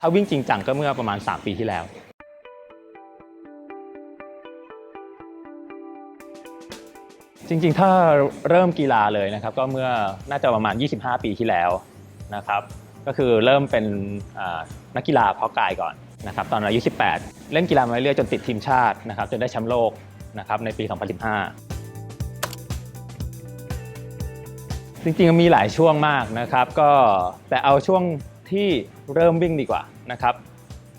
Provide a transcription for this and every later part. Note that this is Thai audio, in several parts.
ถ้าวิ่งจริงจังก็เมื่อประมาณ 3 ปีที่แล้ว จริงๆ ถ้าเริ่มกีฬาเลยนะครับ ก็เมื่อน่าจะประมาณ 25 ปีที่แล้วนะครับ ก็คือเริ่มเป็นนักกีฬาเพาะกายก่อนนะครับ ตอนอายุ 18 เล่นกีฬามาเรื่อยจนติดทีมชาตินะครับ จนได้แชมป์โลกนะครับในปี 2015จริงๆมีหลายช่วงมากนะครับ ก็แต่เอาช่วง ที่เริ่มวิ่งดีกว่านะครับ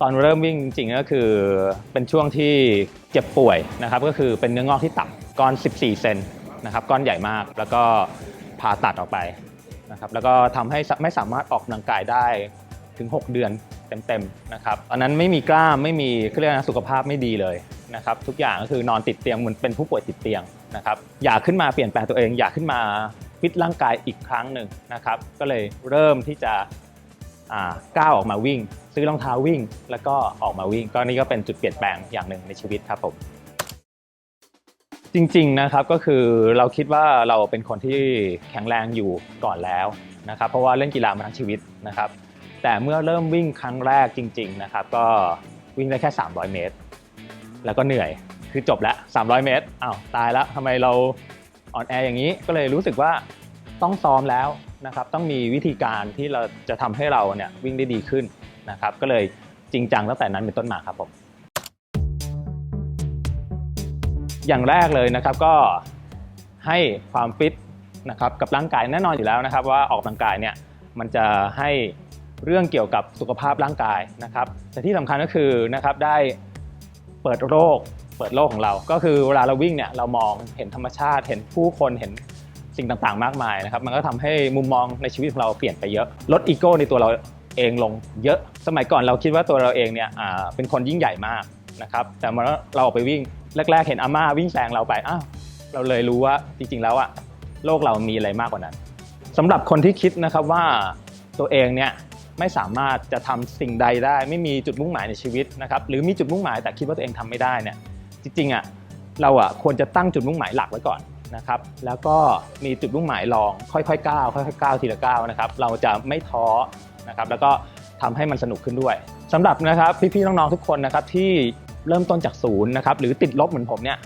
ตอนเริ่มวิ่งจริงๆก็คือเป็นช่วงที่เจ็บป่วยนะครับ ก็คือเป็นเนื้องอกที่ตับก้อน 14 เซนนะครับก้อนใหญ่มากแล้วก็ผ่าตัดออกไปนะครับแล้วก็ทำให้ไม่สามารถออกกำลังกายได้ถึง 6 เดือนเต็มๆนะครับตอนนั้นไม่มีกล้ามไม่มีเขาเรียกนะสุขภาพไม่ดีเลยนะครับทุกอย่างก็คือนอนติดเตียงเหมือนเป็นผู้ป่วยติดเตียงนะครับอยากขึ้นมาเปลี่ยนแปลงตัวเอง อยากขึ้นมาฟิตร่างกายอีกครั้งหนึ่งนะครับก็เลยเริ่มที่จะ ก้าวออกมาวิ่ง ซื้อรองเท้าวิ่ง แล้วก็ออกมาวิ่ง ก็นี่ก็เป็นจุดเปลี่ยนแปลงอย่างหนึ่งในชีวิตครับผม จริงๆนะครับก็คือเราคิดว่าเราเป็นคนที่แข็งแรงอยู่ก่อนแล้วนะครับเพราะว่าเล่นกีฬามาทั้งชีวิตนะครับ แต่เมื่อเริ่มวิ่งครั้งแรกจริง ๆนะครับ ก็วิ่งได้แค่ 300 เมตร แล้วก็เหนื่อยคือจบแล้ว300 เมตรอ้าวตายแล้วทำไมเราอ่อนแออย่างนี้ก็เลยรู้สึกว่า ต้องซ้อมแล้วนะครับต้องมีวิธีการที่เราจะทำให้เราเนี่ยวิ่งได้ดีขึ้นนะครับก็เลยจริงจังตั้งแต่นั้นเป็นต้นมาครับผมอย่างแรกเลยนะครับก็ให้ความฟิตนะครับกับร่างกายแน่นอนอยู่แล้วนะครับ ว่าออกกำลังกายเนี่ยมันจะให้เรื่องเกี่ยวกับสุขภาพร่างกายนะครับแต่ที่สำคัญก็คือนะครับได้เปิดโลกเปิดโลกของเรา ก็คือเวลาเราวิ่งเนี่ยเรามองเห็นธรรมชาติเห็นผู้คนเห็น สิ่งต่างๆ มากมายนะครับ มันก็ทำให้มุมมองในชีวิตของเราเปลี่ยนไปเยอะ ลดอีโก้ในตัวเราเองลงเยอะ สมัยก่อนเราคิดว่าตัวเราเองเนี่ยเป็นคนยิ่งใหญ่มากนะครับ แต่เมื่อเราออกไปวิ่งแรก ๆ เห็นอาม่าวิ่งแซงเราไปอ้าวเราเลยรู้ว่าจริงๆแล้วอะโลกเรามีอะไรมากกว่านั้นสำหรับคนที่คิดนะครับว่าตัวเองเนี่ยไม่สามารถจะทำสิ่งใดได้ ไม่มีจุดมุ่งหมายในชีวิตนะครับหรือมีจุดมุ่งหมายแต่คิดว่าตัวเองทำไม่ได้เนี่ยจริงๆอะเราอะควรจะตั้งจุดมุ่งหมายหลักไว้ก่อน นะครับแล้วก็มีจุดมุ่งหมายรองค่อยๆก้าวค่อยๆก้าวทีละก้าวนะครับเราจะไม่ท้อนะครับแล้วก็ทำให้มันสนุกขึ้นด้วยสำหรับนะครับพี่ๆน้องๆทุกคนนะครับที่เริ่มต้นจากศูนย์นะครับหรือติดลบเหมือนผมเนี่ย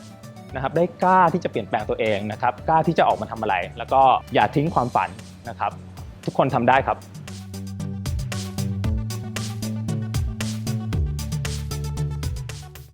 นะครับได้กล้าที่จะเปลี่ยนแปลงตัวเองนะครับกล้าที่จะออกมาทำอะไร แล้วก็อย่าทิ้งความฝันนะครับ ทุกคนทำได้ครับ